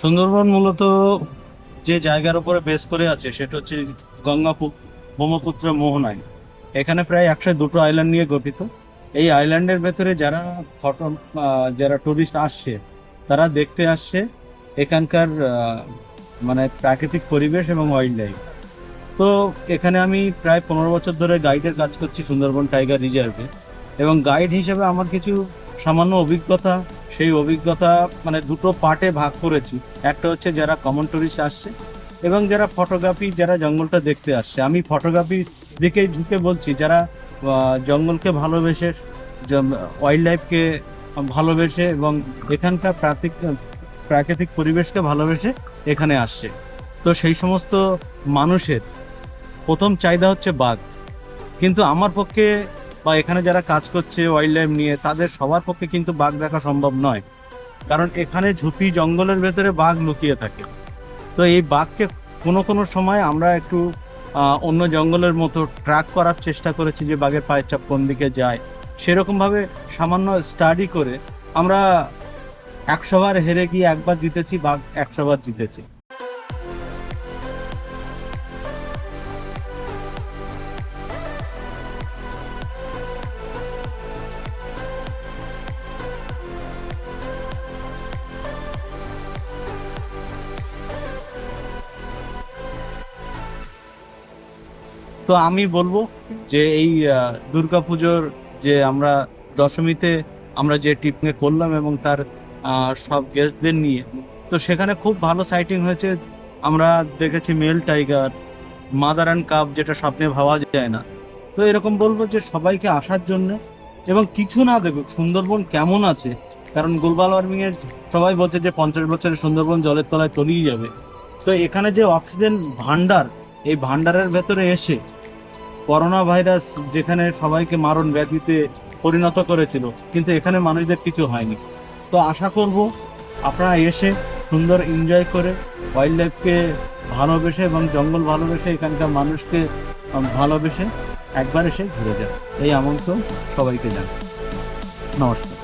সুন্দরবন মূলত যে জায়গার উপরে বেস করে আছে সেটা হচ্ছে গঙ্গা ব্রহ্মপুত্র মোহনায়। এখানে প্রায় একশো দুটো আইল্যান্ড নিয়ে গঠিত। এই আইল্যান্ডের ভেতরে যারা ফটো যারা টুরিস্ট আসছে, তারা দেখতে আসছে এখানকার মানে প্রাকৃতিক পরিবেশ এবং ওয়াইল্ড লাইফ তো এখানে আমি প্রায় পনেরো বছর ধরে গাইডের কাজ করছি সুন্দরবন টাইগার রিজার্ভে। এবং গাইড হিসেবে আমার কিছু সামান্য অভিজ্ঞতা, সেই অভিজ্ঞতা মানে দুটো পার্টে ভাগ করেছি। একটা হচ্ছে যারা কমন টুরিস্ট আসছে এবং যারা ফটোগ্রাফি যারা জঙ্গলটা দেখতে আসছে। আমি ফটোগ্রাফি দিকেই ঢুকে বলছি, যারা জঙ্গলকে ভালোবেসে ওয়াইল্ড লাইফকে ভালোবেসে এবং এখানকার প্রাকৃতিক প্রাকৃতিক পরিবেশকে ভালোবেসে এখানে আসছে। তো সেই সমস্ত মানুষের প্রথম চাহিদা হচ্ছে বাঘ। কিন্তু আমার পক্ষে বা এখানে যারা কাজ করছে ওয়াইল্ড লাইফ নিয়ে, তাদের সবার পক্ষে কিন্তু বাঘ দেখা সম্ভব নয়। কারণ এখানে ঝুপি জঙ্গলের ভেতরে বাঘ লুকিয়ে থাকে। তো এই বাঘকে কোনো কোনো সময় আমরা একটু অন্য জঙ্গলের মতো ট্র্যাক করার চেষ্টা করেছি যে বাঘের পায়ের চাপ কোন দিকে যায়। সেরকমভাবে সামান্য স্টাডি করে আমরা একশোবার হেরে গিয়ে একবার জিতেছি, বাঘ একশোবার জিতেছি। তো আমি বলব যে এই দুর্গাপুজোর যে আমরা দশমীতে আমরা যে টিপনে করলাম এবং তার সব গেস্টদের নিয়ে, তো সেখানে খুব ভালো সাইটিং হয়েছে। আমরা দেখেছি male tiger mother and cub যেটা স্বপ্নে ভাবা যায় না। তো এরকম বলব যে সবাইকে আসার জন্য এবং কিছু না দেখুক, সুন্দরবন কেমন আছে? কারণ গ্লোবাল ওয়ার্মিং এর সবাই বলছে যে পঞ্চাশ বছরে সুন্দরবন জলের তলায় তলিয়ে যাবে। তো এখানে যে অক্সিজেন ভান্ডার এই ভান্ডারের ভেতরে এসে করোনা ভাইরাস যেখানে সবাইকে মারণ ব্যাধিতে পরিণত করেছিল, কিন্তু এখানে মানুষদের কিছু হয়নি। তো আশা করব আপনারা এসে সুন্দর এনজয় করে ওয়াইল্ড লাইফকে ভালোবেসে এবং জঙ্গল ভালোবেসে এখানকার মানুষকে ভালোবেসে একবার এসে ঘুরে যান। এই আমন্ত্রণ সবাইকে জান নমস্কার।